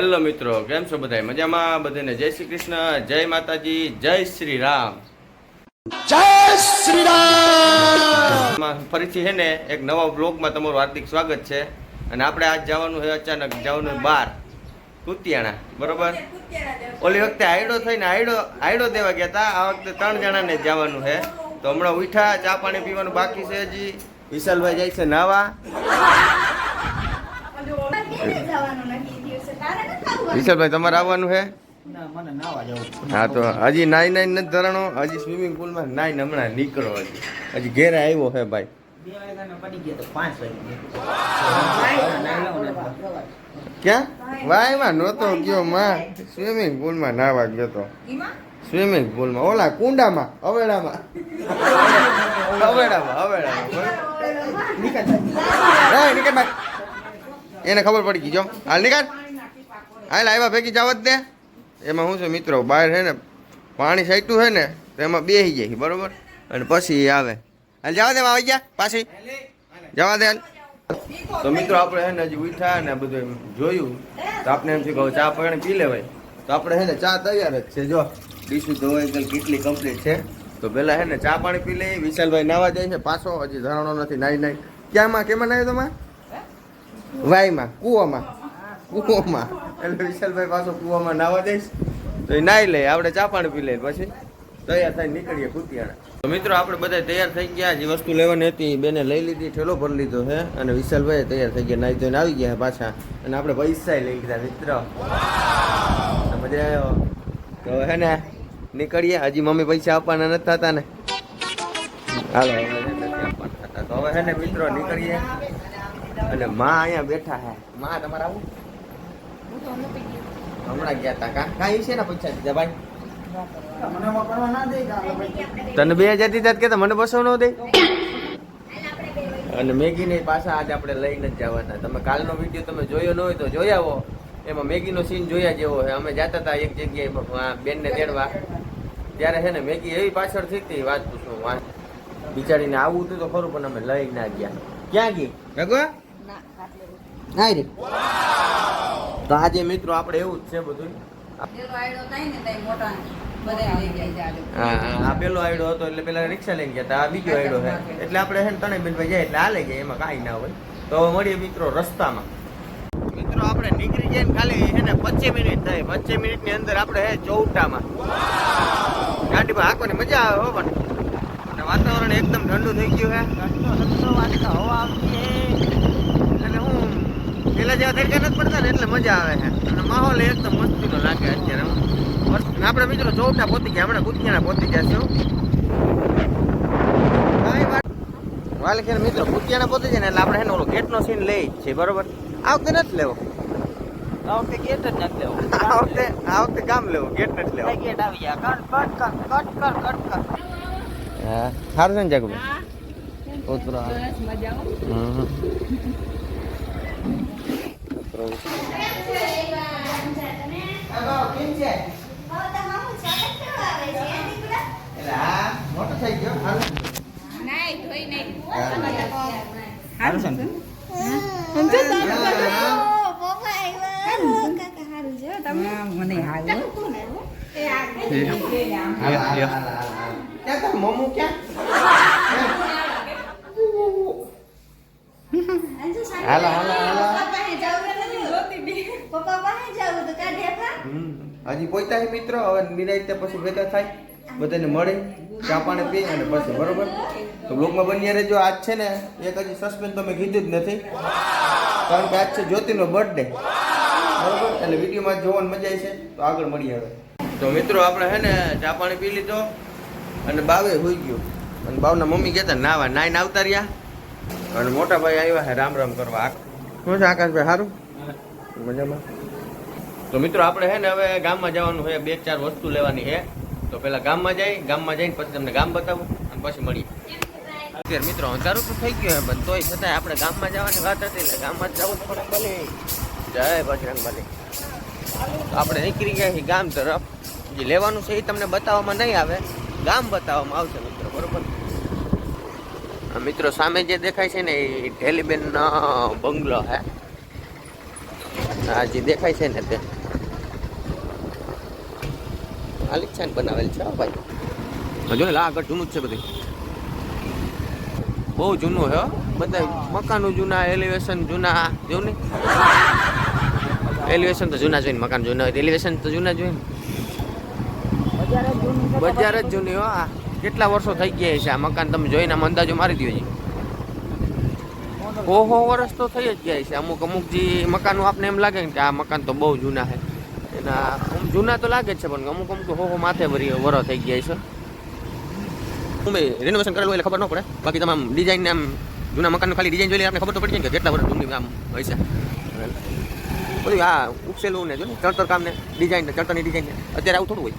Hello મિત્રો કેમ છો બધા મજામાં બધાને જય શ્રી કૃષ્ણ જય માતાજી જય શ્રી રામ. જય શ્રી રામ! ફરીથી છે ને એક નવા બ્લોગમાં તમારું હાર્દિક સ્વાગત છે. અને આપણે આજ જવાનું છે અચાનક જવાનું બહાર કુતિયાણા બરોબર? ઓલી વખતે આયડો થઈને આયડો આયડો દેવા ગયા હતા આ વખતે ત્રણ જણાને જવાનું છે. તો હમણાં ઉઠા ચા પાણી પીવાનું બાકી છે હજી. વિશાલભાઈ જાય છે નાવા. વિશાલભાઈ તમારે આવવાનું છે ના મને નાવા જવું છે. હા તો હજી નાઈ નાઈ નથી ધરાણો હજી સ્વિમિંગ પુલમાં નાઈ હમણાં નીકળો હજી. હજી ઘેરે આવ્યો છે ભાઈ. ક્યાં? વાય વાયમાં નહોતો ગયો માં. સ્વિમિંગ પુલમાં નાવા ગયો તો. સ્વિમિંગ પુલમાં ઓલા કુંડામાં અવેડામાં અવેડામાં અવેડામાં એને ખબર પડી ગઈ જો. હાલ નીકળ હાલ આવ્યા ભેગી જવા જ દે એમાં શું છે મિત્રો, બહાર છે ને પાણી સાઈટું છે ને, તો એમાં બેસી જાય બરોબર? અને પછી આવે. હાલ જવા દે આવી ગયા, પાછી? જવા દે તો મિત્રો આપણે છે ને હજી ઉઠ્યા ને બધું જોયું, તો આપણે એમ શું કે ચા પાણી પી લેવાય. તો આપણે છે ને ચા તૈયાર જ છે, જો. ડીશું ધોવાઈ કેટલી કમ્પ્લીટ છે. તો પેલા છે ને ચા પાણી પી લઈ વિશાલભાઈ નાવા જાય છે પાછો, હજી ધરાણો નથી, નાઈ નાઈ. ક્યાંમાં, કેમાં નાયો તમારે? વાયમાં, કૂવામાં. કૂવામાં. એટલે વિશાલભાઈ, પાછો કુવામાં નાવા જઈશ તો એ નાહી લે, આપણે ચા પાણી પી લઈએ પછી. તૈયાર થઈને નીકળીએ કુતિયાણા. તો મિત્રો, આપણે બધા તૈયાર થઈ ગયા જે વસ્તુ લેવાની હતી બેને લઈ લીધી, ઠેલો ભરી લીધો છે. અને વિશાલભાઈ તૈયાર થઈ ગયા નાહી ધોઈને આવી ગયા પાછા. અને આપણે પૈસા લઈ લીધા, મિત્ર. મજા આવ્યો. તો હે ને, નીકળીએ. હજી મમ્મી પૈસા આપવાના નથી થતા ને. હાલો, હવે હે ને મિત્રો, નીકળીએ. અને માં અહીંયા બેઠા હે માં, તમારે આવું? હમણાં ગયા તા કા? કાંઈ છે ને પૈસા દીધા ભાઈ? તને બે હજાર દીધા કે મને બસો નો દે? અને મેગી ને પાછા આજે આપણે લઈને જ જવાના તમે કાલનો વીડિયો તમે જોયો ન હોય તો જોઈ આવો. એમાં મેગીનો સીન જોયા જેવો છે. અમે જતા હતા એક જગ્યાએ બેનને તેડવા. ત્યારે છે ને મેગી એવી પાછળ થઈ હતી વાત પૂછું, વાત. બિચારીને આવું હતું તો ખરું, પણ અમે લઈ ના ગયા. ક્યાં ગઈ? ભગવા ના રે. તો આજે મિત્રો આપણે એવું જ છે બધું. હા હા, આ પેલો આયડો હતો એટલે પેલા રિક્ષા લઈને ગયા હતા. આ બીજો આયડો છે. એટલે આપણે છે ને ત્રણેય બેન ભાઈ જાય એટલે હાલે જાય એમાં કાંઈ ના હોય. તો મળીએ મિત્રો રસ્તામાં. મિત્રો આપણે નીકળી જઈએ ને ખાલી છે ને પચીસ મિનિટ થાય. પચીસ મિનિટની અંદર આપણે હે ચૌટામાં ગાડીમાં હાંકવાની મજા આવે હો પણ. અને વાતાવરણ એકદમ ઠંડુ થઈ ગયું છે. ઠંડો ઠંડો હવા આવતી હે. હું. પેલા જેવા તડકા નથી પડતા ને એટલે મજા આવે છે. અને માહોલ એકદમ મસ્તીનો લાગે અત્યારે હું. અને આપણે મિત્રો ચૌટા પહોંચી ગયા હમણાં કુતિયાણા પહોંચી ગયા છે હો. કાંઈ વાત વાલે ખેર મિત્રો કુતિયાણા પહોંચી જાય ને એટલે આપણે છે ને ઓલો ગેટનો સીન લઈ જ છે બરોબર? આ વખતે નથી લેવો. આ વખતે ગેટ જ નથી લેવો. આ વખતે આ વખતે કામ લેવો ગેટ નથી લેવો. આ ગેટ આવી ગયા. Cut, cut, cut, cut, cut, cut, cut. હા સારું છે ને જાગુ ઉતરો. હમ. એટલે આ મોટો થઈ ગયો હારું. સારું છે ને? હા, મને હાલ હો. હાલા, હાલા, હાલા, હાલા. ક્યાં પાસે મોમું તો કાઢે. હમ. હજી પહોંચ્યા છે હવે નિરાયતે પછી ભેગા થાય. બધાને મળે ચા પાણી પી અને પછી બરોબર? તો બ્લોગમાં બન્યા રહેજો. આજ છે ને એક હજી સસ્પેન્સ તો મેં કીધું જ નથી. કારણ કે આજ છે જ્યોતિનો બર્થડે બરોબર? એટલે વિડીયોમાં જોવાની મજા આવી છે. તો આગળ મળીએ હવે. તો મિત્રો આપણે હે ને ચા પાણી પી લીધો અને બાવે હોઈ ગયો. અને બાવના મમ્મી કહેતા નાવા નાઈને આવતા રહ્યા. અને મોટા ભાઈ આવ્યા છે રામ રામ કરવા. આ- શું છે આકાશભાઈ સારું? મજામાં? તો મિત્રો, આપણે હે ને હવે ગામમાં જવાનું છે, બે ચાર વસ્તુ લેવાની છે. તો પેલા ગામમાં જઈ, ગામમાં જઈને પછી તમને ગામ બતાવું, અને પછી મળીએ. અત્યારે મિત્રો, અંધારું તો થઈ ગયું પણ તોય છતાંય આપણે ગામમાં જવાની વાત હતી, એટલે ગામમાં જવું પડે ભલે. જય બજરંગ ભલે આપણે નીકળી ગયા છીએ ગામ તરફ. જે લેવાનું છે એ તમને બતાવવામાં નહીં આવે, ગામ બતાવવામાં આવશે મિત્રો, બરોબર? મિત્રો સામે જે દેખાય છે ને, એ ઢેલીબેન બંગલો હે આ જે દેખાય છે ને તે. આલિક છે ને બનાવેલ છે હો ભાઈ. જો ને લા આગળ જૂનું જ છે બધી. બહુ જૂનું છે હો. બધા મકાનો જૂના એલિવેશન જૂના જેવું ને એલિવેશન તો જૂના જોઈને મકાન જૂના હોય એલિવેશન તો જૂના જોઈને બજાર જ જૂનું છે બજાર જ જૂની હો આ. કેટલા વર્ષો થઈ ગયા છે આ મકાન તમે જોઈને આમ અંદાજો મારી દો છે હો હો વર્ષ તો થઈ જ ગયા છે. અમુક અમુક જે મકાનો આપને એમ લાગે ને કે આ મકાન તો બહુ જૂના છે. એના આમ જૂના તો લાગે છે પણ અમુક અમુક હો હો માથે ભરી વરો થઈ ગયા છે. ભાઈ રિનોવેશન કરેલું એટલે ખબર ન પડે. બાકી તમામ ડિઝાઇન આમ જૂના મકાનનું ખાલી ડિઝાઇન જોઈ લે આપણે ખબર તો પડી જાય કે કેટલા વર્ષ જૂની આમ હોય છે. બધું હા ઉપસેલું ને જો ને ચણતર કામ ને ડિઝાઇન ને ચણતરની ડિઝાઇન ને. અત્યારે આવું થોડું હોય.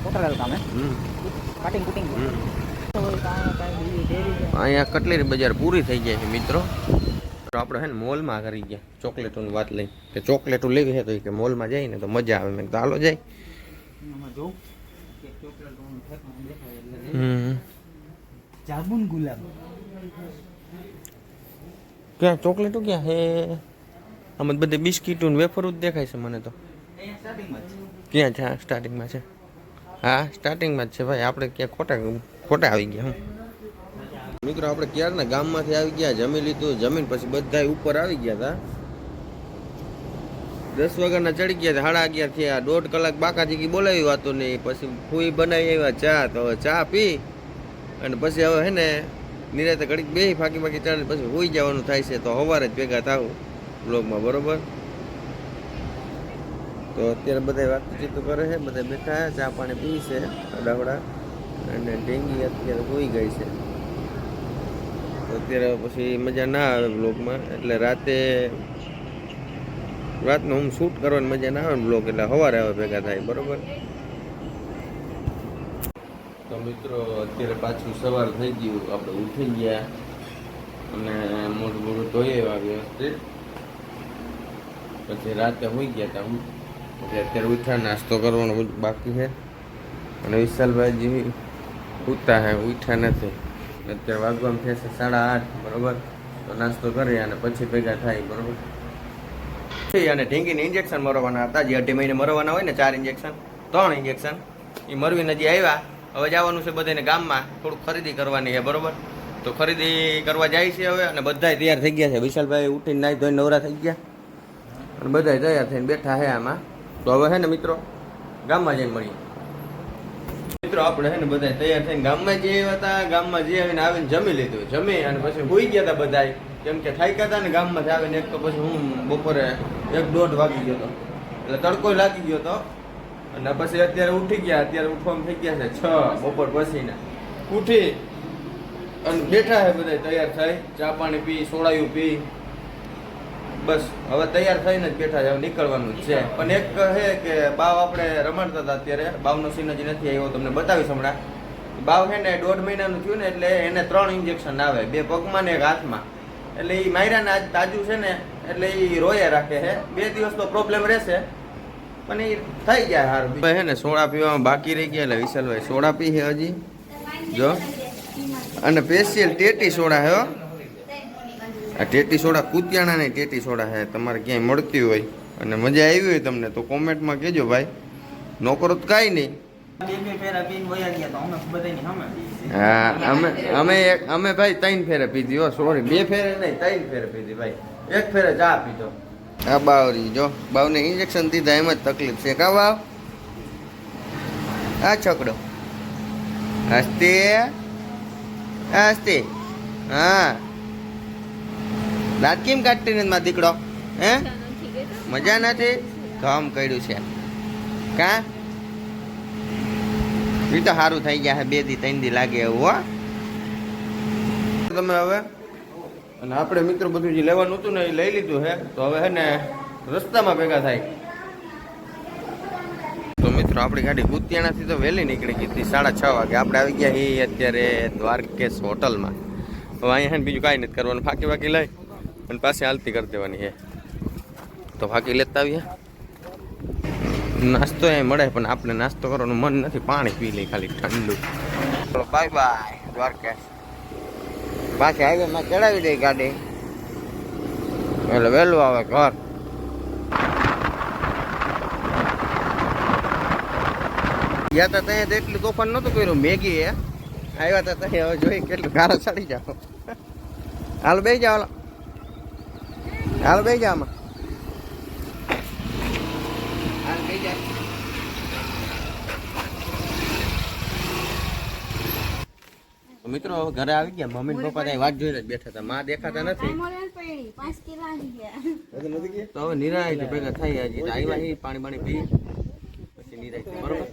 ટોટલ કામ હે? કટિંગ કુટિંગ અહીંયા કટલેરી બજાર પૂરી થઈ જાય છે મિત્રો. તો આપણે હે ને મોલમાં કરી ગયા ચોકલેટોની વાત લઈ. કે ચોકલેટો લેવી છે તો ઈ કે મોલમાં જઈએ ને તો મજા આવે. મેં કીધું હાલો જાય. આમાં જોઉં કે ચોકલેટ ઓનું ફેંકવાનું દેખાય એટલે હમ. જાબુન ગુલાબ. ક્યાં ચોકલેટો ક્યાં? હે. આમાં બધે બિસ્કીટો ને વેફરો જ દેખાય છે મને તો. અહીંયા સ્ટાર્ટિંગમાં જ ક્યાં છે? હા સ્ટાર્ટિંગમાં છે. હા સ્ટાર્ટિંગમાં જ છે ભાઈ. આપણે ક્યાં ખોટા ખોટા આવી ગયા હું મિત્રો, આપણે ક્યારના ગામમાંથી આવી ગયા, જમી લીધું, જમીન પછી બધા ઉપર આવી ગયા હતા દસ વાગ્યાના ચડી ગયા હાડા અગિયાર થયા. દોઢ કલાક બાકાજી બોલાવી વાતો નહીં પછી ફૂઈ બનાવી આવ્યા, ચા, તો હવે ચા પી. અને પછી હવે હે ને, નિરાતે ઘડીક બે ફાકી ફાકી ચડે પછી હોઈ જવાનું થાય છે, તો સવારે જ ભેગા થાવ બ્લોગમાં, બરોબર? તો અત્યારે બધા વાતચીત કરે છે બધા બેઠા ચા પાણી પી છે, અડાવડા. અને ડેંગી અત્યારે હોઈ ગઈ છે. અત્યારે પછી મજા ના આવે બ્લોગમાં એટલે રાતે રાતનું હું શૂટ કરવાની મજા ના આવે બ્લોગ એટલે સવારે આવે ભેગા થાય, બરોબર? તો મિત્રો, અત્યારે પાછું સવાર થઈ ગયું, આપણે ઉઠી ગયા અને મોઢું મોઢું ધોઈ આવ્યા વ્યવસ્થિત. પછી રાતે હોઈ ગયા હતા હું. એટલે અત્યારે ઉઠ્યા, નાસ્તો કરવાનો બાકી છે. અને વિશાલભાઈ જે ઉઠતા હે, ઉઠ્યા નથી. અત્યારે વાગવામાં થશે સાડા આઠ, બરોબર? તો નાસ્તો કરી અને પછી ભેગા થાય, બરોબર? અને ઢીંગીને ઇન્જેક્શન મરવાના હતા. જે અઢી મહિને મરવાના હોય ને, ચાર ઇન્જેક્શન ત્રણ ઇન્જેક્શન એ મરવીને નજી આવ્યા, હવે જવાનું છે બધાને ગામમાં. થોડુંક ખરીદી કરવાની છે, બરોબર? તો ખરીદી કરવા જાય છે હવે, અને બધા તૈયાર થઈ ગયા છે. વિશાલભાઈ ઉઠીને નાઈ ધોઈને નવરા થઈ ગયા. અને બધા તૈયાર થઈને બેઠા છે આમાં. તો હવે છે ને મિત્રો, ગામમાં જઈને મળીએ. મિત્રો, આપણે ને બધા તૈયાર થઈને ગામમાં જે હતા. ગામમાં જે આવીને આવીને જમી લીધું. જમી અને પછી હોઈ ગયા હતા બધા કેમ કે થાક્યા હતા ને ગામમાંથી આવીને એક તો પછી હું બપોરે એક દોઢ વાગી ગયો હતો. એટલે તડકો લાગી ગયો હતો. અને પછી અત્યારે ઉઠી ગયા. અત્યારે ઉઠવામાં થઈ ગયા છે છ. બપોર પછીને ઉઠી અને બેઠા છે બધા તૈયાર થઈ. ચા પાણી પી, સોડાયું પી. બસ, હવે તૈયાર થઈને જ બેઠા છે નીકળવાનું છે. પણ એક કહે કે બાવ આપણે રમાડતા હતા અત્યારે. બાવનો સીન જ નથી આવ્યો, તમને બતાવીશ હમણાં. બાવ છે ને, દોઢ મહિનાનું થયું ને, એટલે એને ત્રણ ઇન્જેક્શન આવે, બે પગમાં ને એક હાથમાં. એટલે એ માયરાને આજ તાજું છે ને, એટલે એ રોયા રાખે છે. બે દિવસનો પ્રોબ્લેમ રહેશે, પણ એ થઈ ગયા હારું. હે ને, સોડા પીવામાં બાકી રહી ગયા, એટલે વિશાલભાઈ સોડા પી છે હજી. જો. અને સ્પેશિયલ ટેટી સોડા હો. આ ટેટી સોડા કુતિયાણાની ટેટી સોડા છે તમારે ક્યાંય મળતી હોય અને મજા આવી હોય તમને તો કોમેન્ટમાં કહેજો ભાઈ. નો કરો તો કાંઈ નહીં. હા અમે અમે અમે ભાઈ ત્રણ ફેરે પીધી હો સોરી બે ફેરે નહીં ત્રણ ફેરે પીધી ભાઈ. એક ફેરે ચા પીધો. આ બાવરી જો બાવને ઇન્જેક્શન દીધા એમ જ તકલીફ છે. કા બાવ? આ છોકડો. હસ્તે. હસ્તે. હા. દાંત કેમ કાઢતી નથી મારો દીકરો હે? મજા નથી? કામ કર્યું છે. કા? એ તો સારું થઈ ગયા બે દી ત્રણ દી લાગે એવું હો. તમે હવે અને આપણે મિત્રો બધું જે લેવાનું હતું ને એ લઈ લીધું છે તો હવે હે ને રસ્તામાં ભેગા થાય. તો મિત્રો આપણી ગાડી ગુતિયાણાથી તો વહેલી નીકળી ગઈ હતી સાડા છ વાગે. આપણે આવી ગયા એ અત્યારે દ્વારકેશ હોટલમાં. હવે અહીંયા બીજું કાંઈ નથી કરવાનું. ફાંકી વાકી લઈ. અને પાસે હાલતી કરી દેવાની છે તો ભાગી લેતા આવીએ. નાસ્તો એ મળે, પણ આપણે નાસ્તો કરવાનું મન નથી. પાણી પી લઈ ખાલી, ઠંડુ. Bye bye, Dwarka. પાછી હાઈવેમાં ચડાવી દઈ ગાડી. એટલે વહેલું આવે ઘર. ગયા તા ત્યાં એટલું તોફાન નહોતું કર્યું, મેગી એ આવ્યા તા ત્યાં હવે જોઈ કેટલું ગારો ચડી જાઓ હાલ બે જાઓ હાલ બે જા આમાં. હાલ બે જા. મિત્રો ઘરે આવી ગયા. મમ્મી પપ્પા ત્યાં વાત જોઈને જ બેઠા હતા. માં દેખાતા નથી. ગયા. તો હવે નિરાય ભેગા થઈ હજી. આવી આવ્યા પાણી પાણી પી. પછી નિરાય બરોબર?